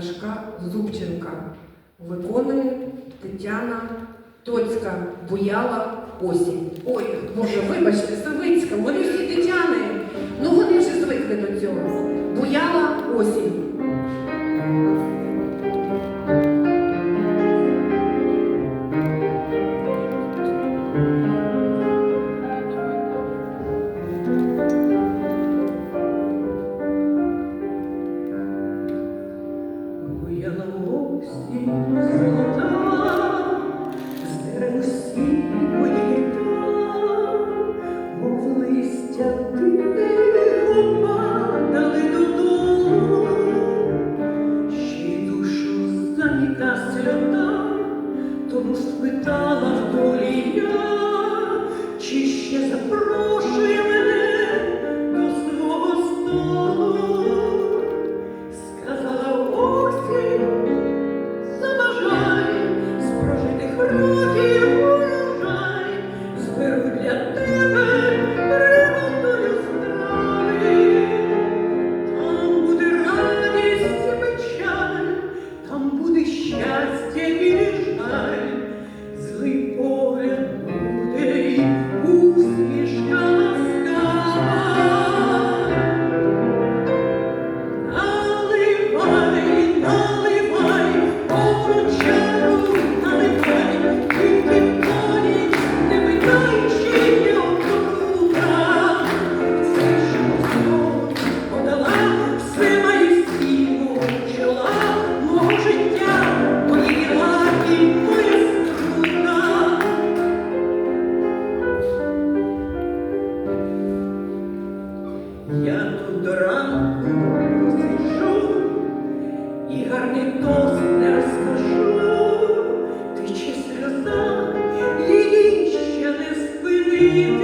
Сашка Зубченка виконує Тетяна Тоцька Буяла осінь. Ой, може, вибачте, Савицька, вони всі Тетяни, ну вони вже звикли до цього. Буяла осінь. Jesus. Ти чи сльоза її ще не?